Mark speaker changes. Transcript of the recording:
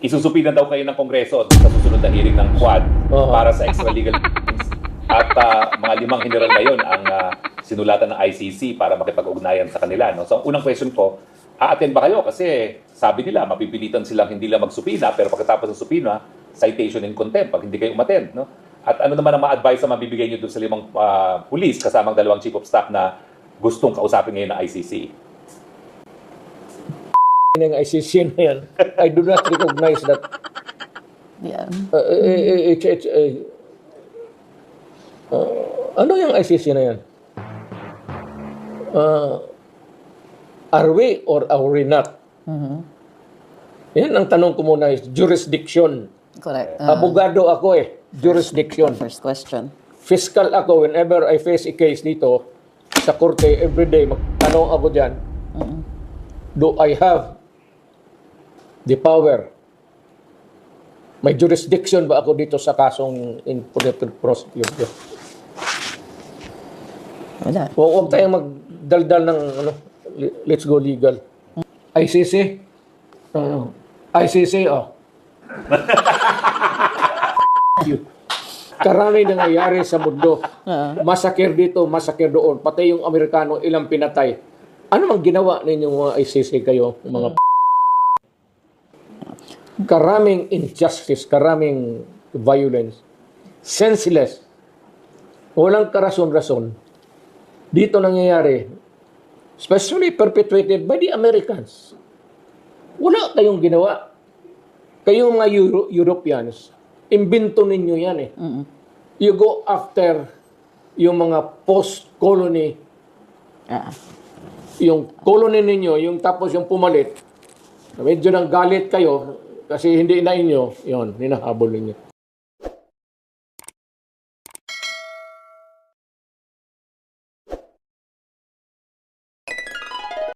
Speaker 1: isusupinan daw kayo ng Kongreso sa susunod na hearing ng Quad
Speaker 2: Oo.
Speaker 1: para sa extralegal. At ah, mga limang general na yon ang ah, sinulatan ng ICC para makipag-ugnayan sa kanila. No? So, ang unang question ko, a-attend ba kayo? Kasi sabi nila, mapipilitan silang hindi lang magsupina, pero pagkatapos ng supina, citation in contempt pag hindi kayo umattend. No? At ano naman ang mga advice na mabibigay nyo doon sa limang ah, pulis kasamang dalawang chief of staff na gustong kausapin ngayon ng ICC?
Speaker 2: Ng ICC na yan. I do not recognize that.
Speaker 3: Yeah.
Speaker 2: Uh, eh, eh, it's, it's, eh, uh, ano yung ICC na yan? Uh, are we or are we not? Yan ang tanong ko muna is jurisdiction.
Speaker 3: Correct. Ah,
Speaker 2: Abogado ako eh. Jurisdiction.
Speaker 3: first question.
Speaker 2: Fiscal ako whenever I face a case dito sa korte everyday magtanong ako diyan. Do I have the power? May jurisdiction ba ako dito sa kasong in prosecute?
Speaker 3: Wala.
Speaker 2: Huwag huwag tayong magdaldal ng ano, let's go legal. ICC? Oo. ICC, oh. You. Karami nangyayari sa mundo. Masakir dito, masakir doon. Pati yung Amerikano, ilang pinatay. Ano mang ginawa ninyong mga ICC kayo, mga Karaming injustice, karaming violence. Senseless. Walang karason-rason. Dito nangyayari, especially perpetuated by the Americans. Wala kayong ginawa. Kayong mga Euro- Europeans, imbento ninyo yan eh. You go after yung mga post-colony,
Speaker 3: Ah.
Speaker 2: yung colony ninyo, yung tapos yung pumalit, medyo nang galit kayo kasi hindi na inyo, yon hinahabol ninyo.